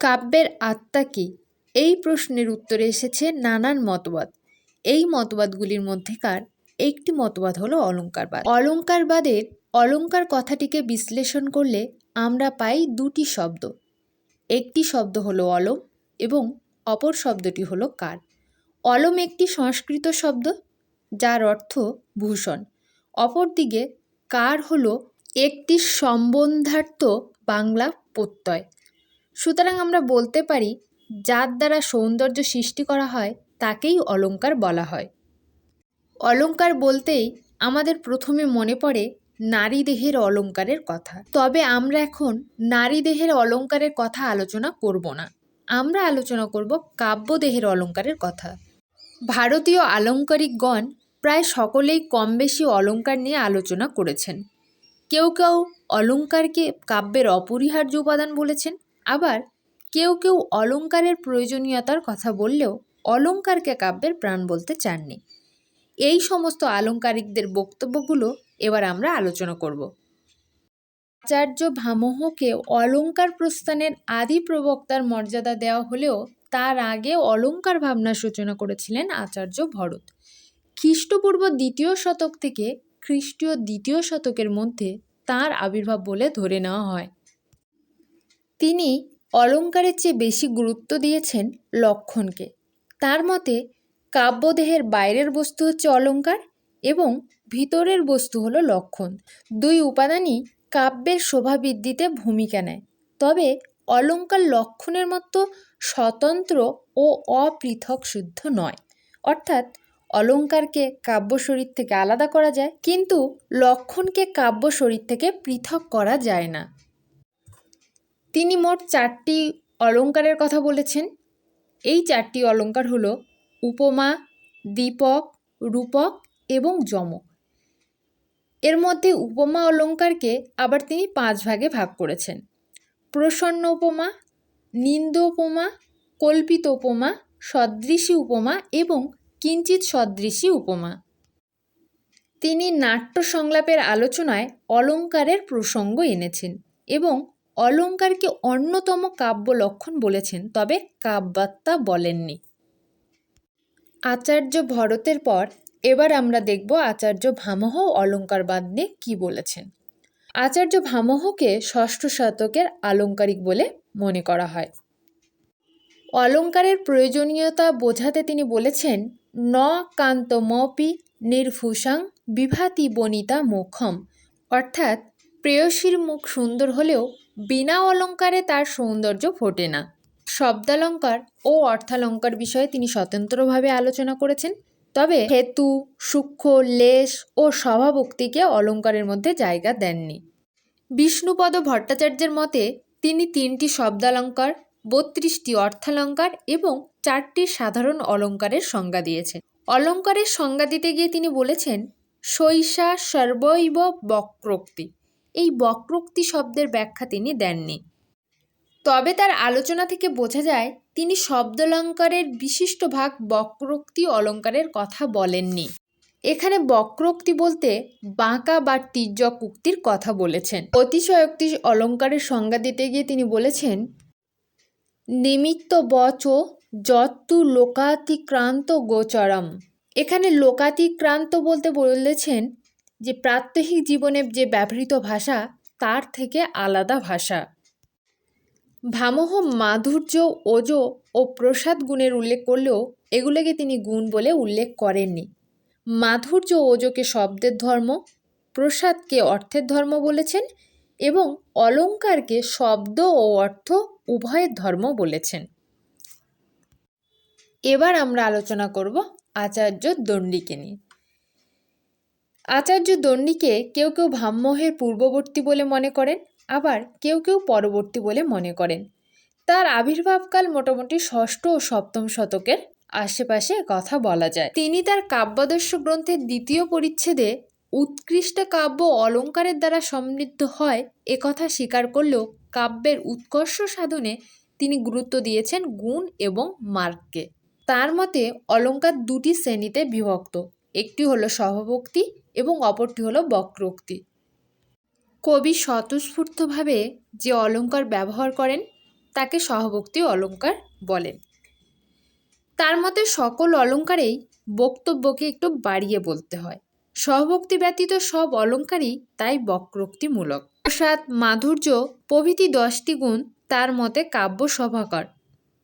কাব্যের আত্মা কি? এই প্রশ্নের উত্তরে এসেছে নানান মতবাদ। এই মতবাদগুলির মধ্যেকার একটি মতবাদ হলো অলঙ্কারবাদ। অলঙ্কারবাদের অলঙ্কার কথাটিকে বিশ্লেষণ করলে আমরা পাই দুটি শব্দ। একটি শব্দ হলো অলম এবং অপর শব্দটি হলো কার। অলম একটি সংস্কৃত শব্দ, যার অর্থ ভূষণ। অপরদিকে কার হলো একটি সম্বন্ধার্থ বাংলা প্রত্যয়। সুতরাং আমরা বলতে পারি, যার দ্বারা সৌন্দর্য সৃষ্টি করা হয়, তাকেই অলংকার বলা হয়। অলংকার বলতেই আমাদের প্রথমে মনে পড়ে নারী দেহের অলংকারের কথা। তবে আমরা এখন নারী দেহের অলংকারের কথা আলোচনা করব না। আমরা আলোচনা করব কাব্য দেহের অলংকারের কথা। ভারতীয় আলংকারিকগণ প্রায় সকলেই কম বেশি অলংকার নিয়ে আলোচনা করেছেন। কেউ কেউ অলংকারকে কাব্যের অপরিহার্য উপাদান বলেছেন কেউ কেউ অলঙ্কারের প্রয়োজনীয়তার কথা বললেও অলংকারকে কাব্যের প্রাণ বলতে চাননি। এই সমস্ত আলংকারিকদের বক্তব্যগুলো এবার আমরা আলোচনা করব। আচার্য ভামহকে অলংকার প্রস্থানের আদি প্রবক্তার মর্যাদা দেওয়া হলেও তার আগে অলংকার ভাবনার সূচনা করেছিলেন আচার্য ভরত। খ্রিস্টপূর্ব দ্বিতীয় শতক থেকে খ্রিস্টীয় দ্বিতীয় শতকের মধ্যে তার আবির্ভাব বলে ধরে নেওয়া হয়। তিনি অলংকারের চেয়ে বেশি গুরুত্ব দিয়েছেন লক্ষণকে। তার মতে, কাব্যদেহের বাইরের বস্তু হচ্ছে অলঙ্কার এবং ভিতরের বস্তু হলো লক্ষণ। দুই উপাদানই কাব্যের শোভা বৃদ্ধিতে ভূমিকা নেয়। তবে অলঙ্কার লক্ষণের মতো স্বতন্ত্র ও অপৃথক শুদ্ধ নয়। অর্থাৎ অলঙ্কারকে কাব্য শরীর থেকে আলাদা করা যায়, কিন্তু লক্ষণকে কাব্য শরীর থেকে পৃথক করা যায় না। তিনি মোট চারটি অলংকারের কথা বলেছেন। এই চারটি অলংকার হলো উপমা, দীপক, রূপক এবং যমক এর মধ্যে উপমা অলঙ্কারকে আবার তিনি পাঁচ ভাগে ভাগ করেছেন। প্রসন্ন উপমা, নিন্দ উপমা, কল্পিত উপমা, সদৃশী উপমা এবং কিঞ্চিত সদৃশী উপমা। তিনি নাট্য সংলাপের আলোচনায় অলংকারের প্রসঙ্গ এনেছেন এবং অলংকারকে অন্যতম কাব্য লক্ষণ বলেছেন, তবে কাব্যাত্মা বলেননি। আচার্য ভরতের পর এবার আমরা দেখব আচার্য ভামহ অলঙ্কারবাদ নিয়ে কী বলেছেন। আচার্য ভামহকে ষষ্ঠ শতকের আলঙ্কারিক বলে মনে করা হয়। অলঙ্কারের প্রয়োজনীয়তা বোঝাতে তিনি বলেছেন, ন কান্তমপি নির্ভূষাং বিভাতি বনিতা মুখম অর্থাৎ প্রেয়সীর মুখ সুন্দর হলেও বিনা অলঙ্কারে তার সৌন্দর্য ফোটে না। শব্দালঙ্কার ও অর্থালঙ্কার বিষয়ে তিনি স্বতন্ত্রভাবে আলোচনা করেছেন। তবে হেতু, সূক্ষ্ম, লেশ ও স্বভাবোক্তিকে অলঙ্কারের মধ্যে জায়গা দেননি। বিষ্ণুপদ ভট্টাচার্যের মতে, তিনি তিনটি শব্দালঙ্কার, বত্রিশটি অর্থালঙ্কার এবং চারটি সাধারণ অলঙ্কারের সংজ্ঞা দিয়েছেন। অলঙ্কারের সংজ্ঞা দিতে গিয়ে তিনি বলেছেন শৈশা সর্বৈব বক্রোক্তি। এই বক্রোক্তি শব্দের ব্যাখ্যা তিনি দেননি। তবে তার আলোচনা থেকে বোঝা যায়, তিনি শব্দলঙ্কারের বিশিষ্ট ভাগ বক্রোক্তি অলঙ্কারের কথা বলেননি। এখানে বক্রোক্তি বলতে বাঁকা বা তির্যক উক্তির কথা বলেছেন। অতিশয়োক্তি অলঙ্কারের সংজ্ঞা দিতে গিয়ে তিনি বলেছেন, নিমিত্ত বচ যত্তু লোকাতিক্রান্ত গোচরম। এখানে লোকাতিক্রান্ত বলতে বলেছেন যে প্রাত্যহিক জীবনে যে ব্যবহৃত ভাষা, তার থেকে আলাদা ভাষা। ভামহ মাধুর্য, ওজ ও প্রসাদ গুণের উল্লেখ করলেও এগুলোকে তিনি গুণ বলে উল্লেখ করেননি। মাধুর্য ওজকে শব্দের ধর্ম, প্রসাদকে অর্থের ধর্ম বলেছেন এবং অলঙ্কারকে শব্দ ও অর্থ উভয়ের ধর্ম বলেছেন। এবার আমরা আলোচনা করব আচার্য দণ্ডিকে নিয়ে। আচার্য দণ্ডিকে কেউ কেউ ভাম্যহের পূর্ববর্তী বলে মনে করেন, আবার কেউ কেউ পরবর্তী বলে মনে করেন। তার আবির্ভাবকাল মোটামুটি ষষ্ঠ ও সপ্তম শতকের আশেপাশে কথা বলা যায়। তিনি তার কাব্যাদর্শ গ্রন্থের দ্বিতীয় পরিচ্ছেদে উৎকৃষ্ট কাব্য অলঙ্কারের দ্বারা সমৃদ্ধ হয় একথা স্বীকার করলেও কাব্যের উৎকর্ষ সাধনে তিনি গুরুত্ব দিয়েছেন গুণ এবং মার্গকে। তার মতে অলঙ্কার দুটি শ্রেণীতে বিভক্ত। একটি হলো সহভোক্তি এবং অপরটি হলো বক্রোক্তি। কবি স্বতঃস্ফূর্তভাবে যে অলঙ্কার ব্যবহার করেন, তাকে সহভক্তি অলঙ্কার বলেন। তার মতে সকল অলঙ্কারেই বক্তব্যকে একটু বাড়িয়ে বলতে হয়। সহভক্তি ব্যতীত সব অলঙ্কারই তাই বক্রোক্তিমূলক। প্রসাদ, মাধুর্য, প্রভৃতি দশটি গুণ তার মতে কাব্য সভাকর।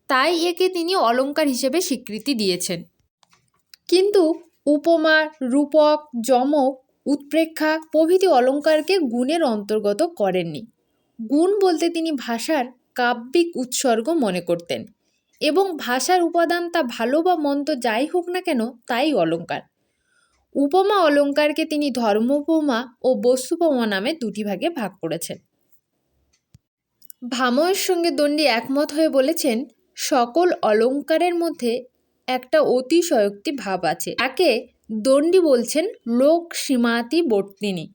তাই একে তিনি অলঙ্কার হিসেবে স্বীকৃতি দিয়েছেন। কিন্তু উপমা, রূপক, যমক, উৎপ্রেক্ষা প্রভৃতি অলঙ্কারকে গুণের অন্তর্গত করেননি। গুণ বলতে তিনি ভাষার কাব্যিক উৎসর্গ মনে করতেন এবং ভাষার উপাদান তা ভালো বা মন্দ যাই হোক না কেন তাই অলঙ্কার। উপমা অলঙ্কারকে তিনি ধর্মোপমা ও বস্তুপমা নামে দুটি ভাগে ভাগ করেছেন। ভাময়ের সঙ্গে দণ্ডী একমত হয়ে বলেছেন, সকল অলঙ্কারের মধ্যে একটা অতিশয়োক্তি ভাব আছে। তাকে দণ্ডী বলছেন লোক সীমাতি বর্তিনী।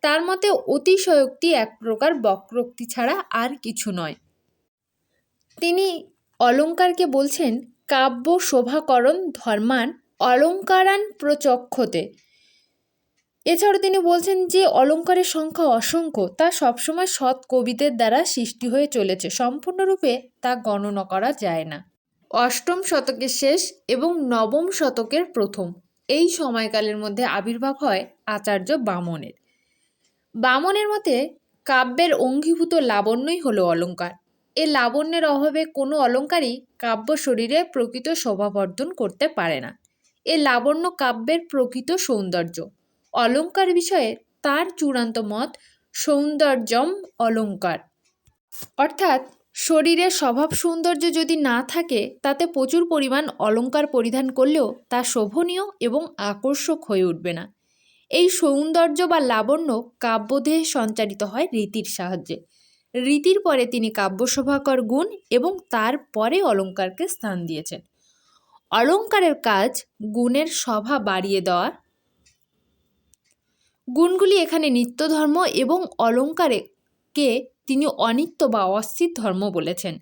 তার মতে অতিশয়োক্তি এক প্রকার বক্রোক্তি ছাড়া আর কিছু নয়। তিনি অলঙ্কারকে বলছেন কাব্য শোভাকরণ ধর্মান অলঙ্কারান প্রচক্ষতে। এছাড়া তিনি বলছেন যে অলঙ্কারের সংখ্যা অসংখ্য, তা সবসময় সৎ কবিদের দ্বারা সৃষ্টি হয়ে চলেছে। সম্পূর্ণরূপে তা গণনা করা যায় না। অষ্টম শতকের শেষ এবং নবম শতকের প্রথম। এই সময়কালের মধ্যে আবির্ভাব হয় আচার্য বামনের। বামনের মতে কাব্যের অঙ্গীভূত লাবণ্যই হলো অলঙ্কার। এ লাবণ্যের অভাবে কোনো অলঙ্কারই কাব্য শরীরে প্রকৃত শোভাবর্ধন করতে পারে না। এ লাবণ্য কাব্যের প্রকৃত সৌন্দর্য। অলঙ্কার বিষয়ে তার চূড়ান্ত মত সৌন্দর্যম অলঙ্কার। অর্থাৎ শরীরের স্বভাব সৌন্দর্য যদি না থাকে, তাতে প্রচুর পরিমাণ অলঙ্কার পরিধান করলেও তা শোভনীয় এবং আকর্ষক হয়ে উঠবে না। এই সৌন্দর্য বা লাবণ্য কাব্যদেহে সঞ্চারিত হয় রীতির সাহায্যে। রীতির পরে তিনি কাব্যশোভাকর গুণ এবং তার পরে অলঙ্কারকে স্থান দিয়েছেন। অলঙ্কারের কাজ গুণের সভা বাড়িয়ে দেওয়া। গুণগুলি এখানে নিত্য ধর্ম এবং অলঙ্কারেকে তিনি অনিত্য বা অস্থির ধর্ম বলেছেন।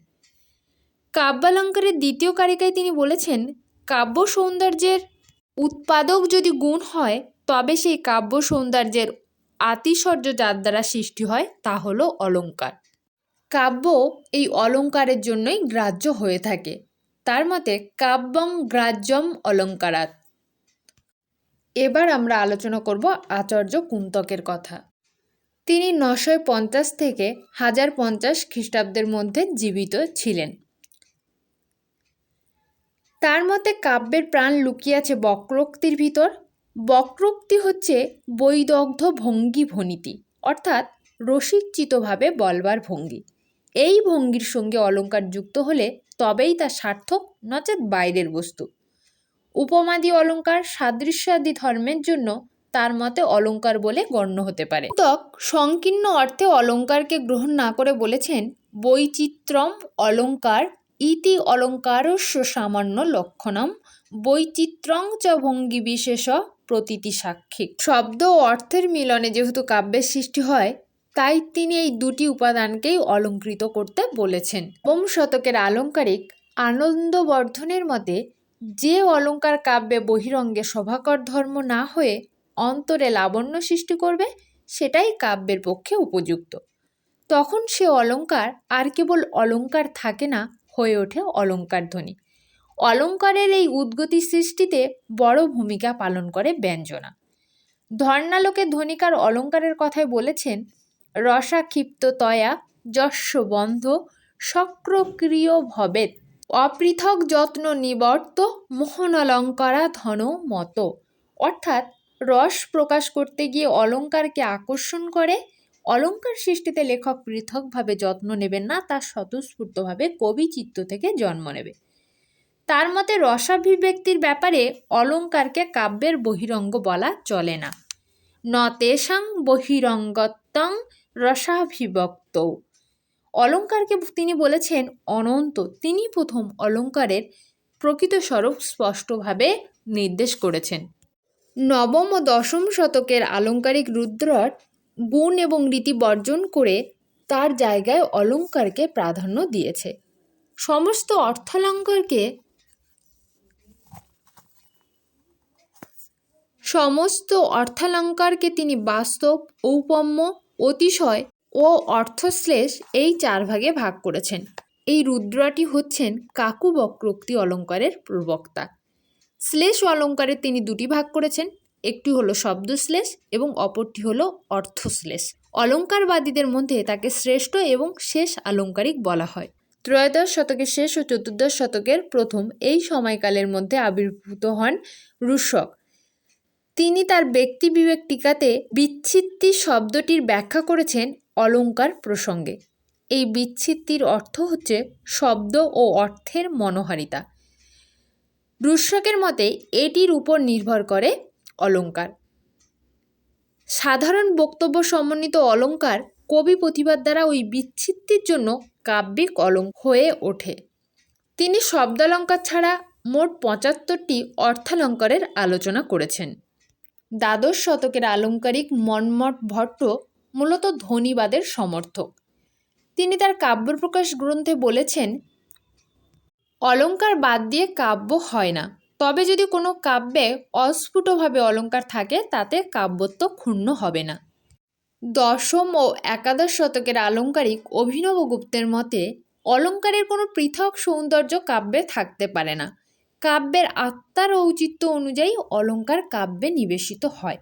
কাব্যালঙ্কারের দ্বিতীয় কারিকায় তিনি বলেছেন, কাব্য সৌন্দর্যের উৎপাদক যদি গুণ হয়, তবে সেই কাব্য সৌন্দর্যের আতিশর্য যার দ্বারা সৃষ্টি হয়, তা হলো অলঙ্কার। কাব্য এই অলঙ্কারের জন্যই গ্রাহ্য হয়ে থাকে। তার মতে, কাব্যং গ্রাহ্যম অলঙ্কারাত এবার আমরা আলোচনা করব আচার্য কুন্তকের কথা। তিনি নশয় পঞ্চাশ থেকে হাজার পঞ্চাশ খ্রিস্টাব্দের মধ্যে জীবিত ছিলেন। তার মতে কাব্যের প্রাণ লুকিয়াছে বক্রোক্তির ভিতর। বক্রোক্তি হচ্ছে বৈদগ্ধ ভঙ্গি ভনীতি অর্থাৎ রসিকচিতভাবে বলবার ভঙ্গি। এই ভঙ্গির সঙ্গে অলঙ্কার যুক্ত হলে তবেই তা সার্থক, নচেত বাইরের বস্তু। উপমাদি অলঙ্কার সাদৃশ্যাদি ধর্মের জন্য তার মতে অলঙ্কার বলে গণ্য হতে পারে। তক সংকীর্ণ অর্থে অলঙ্কারকে গ্রহণ না করে বলেছেন বৈচিত্র্যম অলঙ্কার ইতি অলঙ্কারস্য সামান্য লক্ষণম বৈচিত্র্যং চ ভঙ্গি বিশেষ প্রতীতি সাক্ষী। শব্দ ও অর্থের মিলনে যেহেতু কাব্যের সৃষ্টি হয়, তাই তিনি এই দুটি উপাদানকেই অলঙ্কৃত করতে বলেছেন। নবম শতকের আলঙ্কারিক আনন্দবর্ধনের মতে, যে অলঙ্কার কাব্যে বহিরঙ্গে সভাকর ধর্ম না হয়ে অন্তরে লাবণ্য সৃষ্টি করবে, সেটাই কাব্যের পক্ষে উপযুক্ত। তখন সে অলঙ্কার, আর কেবল অলঙ্কার থাকে না, হয়ে ওঠে অলঙ্কার ধ্বনি। অলঙ্কারের এই উদ্গতি সৃষ্টিতে বড় ভূমিকা পালন করে ব্যঞ্জনা। ধর্ণালোকে ধ্বনিকার অলঙ্কারের কথায় বলেছেন, রসাক্ষিপ্ত তয়া যস্য বন্ধ, সক্রক্রিয় ভবেত অপৃথক যত্ন নিবর্ত মোহনলঙ্কারা ধন মত। অর্থাৎ রস প্রকাশ করতে গিয়ে অলঙ্কারকে আকর্ষণ করে। অলঙ্কার সৃষ্টিতে লেখক পৃথকভাবে যত্ন নেবেন না, তা স্বতঃস্ফূর্তভাবে কবি চিত্ত থেকে জন্ম নেবে। তার মতে রসাভিব্যক্তির ব্যাপারে অলঙ্কারকে কাব্যের বহিরঙ্গ বলা চলে না। ন তেষাং বহিরঙ্গত্বং রসাভিব্যক্ত। অলঙ্কারকে তিনি বলেছেন অনন্ত। তিনি প্রথম অলঙ্কারের প্রকৃত স্বরূপ স্পষ্টভাবে নির্দেশ করেছেন। নবম ও দশম শতকের আলঙ্কারিক রুদ্রর গুণ এবং রীতি বর্জন করে তার জায়গায় অলঙ্কারকে প্রাধান্য দিয়েছে। সমস্ত অর্থালঙ্কারকে সমস্ত অর্থালঙ্কারকে তিনি বাস্তব, ঔপম্য, অতিশয় ও অর্থশ্লেষ এই চার ভাগে ভাগ করেছেন। এই রুদ্রাটি হচ্ছেন কাকু বক্রোক্তি অলঙ্কারের প্রবক্তা। শ্লেষ অলঙ্কারের তিনি দুটি ভাগ করেছেন। একটি হলো শব্দশ্লেষ এবং অপরটি হলো অর্থ শ্লেষ অলঙ্কারবাদীদের মধ্যে তাকে শ্রেষ্ঠ এবং শেষ আলংকারিক বলা হয়। ত্রয়োদশ শতকের শেষ ও চতুর্দশ শতকের প্রথম এই সময়কালের মধ্যে আবির্ভূত হন রুশক। তিনি তার ব্যক্তি বিবেক টিকাতে বিচ্ছিত্তি শব্দটির ব্যাখ্যা করেছেন অলঙ্কার প্রসঙ্গে। এই বিচ্ছিত্তির অর্থ হচ্ছে শব্দ ও অর্থের মনোহারিতা। রুশকের মতে এটির উপর নির্ভর করে অলঙ্কার। সাধারণ বক্তব্য সমন্বিত অলঙ্কার কবি প্রতিবাদ দ্বারা ওই বিচ্ছিত্তির জন্য কাব্যিক অলঙ্ক হয়ে ওঠে। তিনি শব্দালঙ্কার ছাড়া মোট পঁচাত্তরটি অর্থালঙ্কারের আলোচনা করেছেন। দ্বাদশ শতকের আলঙ্কারিক মনমট ভট্ট মূলত ধ্বনিবাদের সমর্থক। তিনি তার কাব্যপ্রকাশ গ্রন্থে বলেছেন অলঙ্কার বাদ দিয়ে কাব্য হয় না। তবে যদি কোনো কাব্যে অস্ফুটভাবে অলঙ্কার থাকে, তাতে কাব্যত্ব ক্ষুণ্ণ হবে না। দশম ও একাদশ শতকের আলঙ্কারিক অভিনব গুপ্তের মতে, অলঙ্কারের কোনো পৃথক সৌন্দর্য কাব্যে থাকতে পারে না। কাব্যের আত্মার ঔচিত্য অনুযায়ী অলঙ্কার কাব্যে নিবেশিত হয়।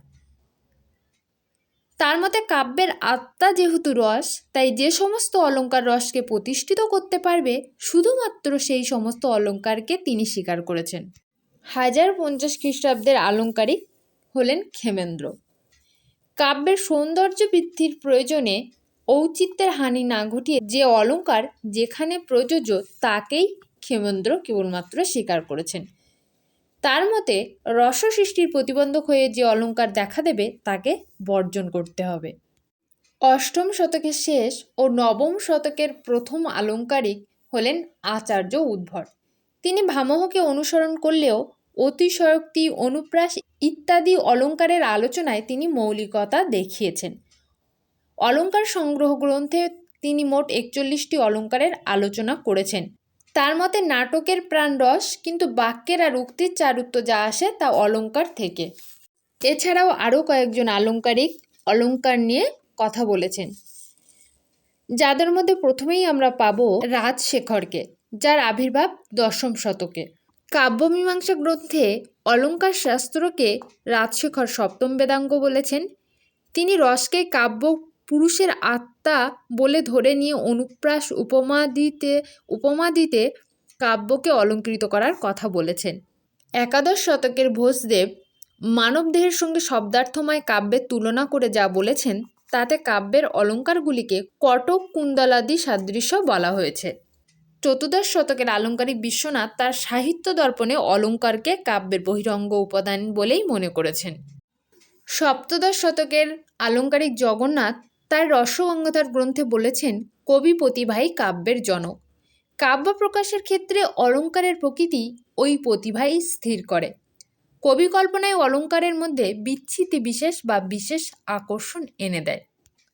তার মতে কাব্যের আত্মা যেহেতু রস, তাই যে সমস্ত অলঙ্কার রসকে প্রতিষ্ঠিত করতে পারবে, শুধুমাত্র সেই সমস্ত অলঙ্কারকে তিনি স্বীকার করেছেন। হাজার পঞ্চাশ খ্রিস্টাব্দের আলঙ্কারিক হলেন ক্ষেমেন্দ্র। কাব্যের সৌন্দর্য বৃদ্ধির প্রয়োজনে ঔচিত্যের হানি না ঘটিয়ে যে অলঙ্কার যেখানে প্রযোজ্য, তাকেই ক্ষেমেন্দ্র কেবলমাত্র স্বীকার করেছেন। তার মতে রস সৃষ্টির প্রতিবন্ধক হয়ে যে অলঙ্কার দেখা দেবে, তাকে বর্জন করতে হবে। অষ্টম শতকের শেষ ও নবম শতকের প্রথম আলঙ্কারিক হলেন আচার্য উদ্ভট। তিনি ভামহকে অনুসরণ করলেও অতিশয়োক্তি, অনুপ্রাস ইত্যাদি অলঙ্কারের আলোচনায় তিনি মৌলিকতা দেখিয়েছেন। অলঙ্কার সংগ্রহ গ্রন্থে তিনি মোট একচল্লিশটি অলঙ্কারের আলোচনা করেছেন। তার মতে নাটকের প্রাণ রস কিন্তু বাক্যের আর উক্তির চারুত্ব যা আসে তা অলঙ্কার থেকে। এছাড়াও আরও কয়েকজন আলঙ্কারিক অলঙ্কার নিয়ে কথা বলেছেন। যাদের মধ্যে প্রথমেই আমরা পাব রাজশেখরকে, যার আবির্ভাব দশম শতকে। কাব্যমীমাংসা গ্রন্থে অলঙ্কার শাস্ত্রকে রাজশেখর সপ্তম বেদাঙ্গ বলেছেন। তিনি রসকে কাব্য পুরুষের আত্মা বলে ধরে নিয়ে অনুপ্রাস উপমা দিতে উপমা দিতে কাব্যকে অলঙ্কৃত করার কথা বলেছেন। একাদশ শতকের ভোজদেব মানবদেহের সঙ্গে শব্দার্থময় কাব্যের তুলনা করে যা বলেছেন, তাতে কাব্যের অলঙ্কারগুলিকে কটক কুন্দলাদি সাদৃশ্য বলা হয়েছে। চতুর্দশ শতকের আলঙ্কারিক বিশ্বনাথ তার সাহিত্য দর্পণে অলঙ্কারকে কাব্যের বহিরঙ্গ উপাদান বলেই মনে করেছেন। সপ্তদশ শতকের আলঙ্কারিক জগন্নাথ তার রসগঙ্গাধর গ্রন্থে বলেছেন, কবি প্রতিভাই কাব্যের জনক। কাব্য প্রকাশের ক্ষেত্রে অলঙ্কারের প্রকৃতি ওই প্রতিভাই স্থির করে। কবি কল্পনায় অলঙ্কারের মধ্যে বিচ্ছিতি বিশেষ বা বিশেষ আকর্ষণ এনে দেয়।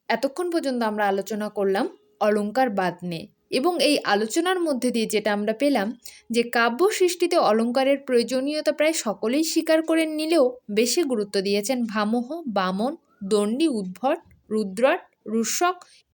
এতক্ষণ পর্যন্ত আমরা আলোচনা করলাম অলঙ্কার বাদ নিয়ে এবং এই আলোচনার মধ্যে দিয়ে যেটা আমরা পেলাম যে কাব্য সৃষ্টিতে অলঙ্কারের প্রয়োজনীয়তা প্রায় সকলেই স্বীকার করে নিলেও বেশি গুরুত্ব দিয়েছেন ভামহ, বামন, দণ্ডী, উদ্ভট, রুদ্রট রুষক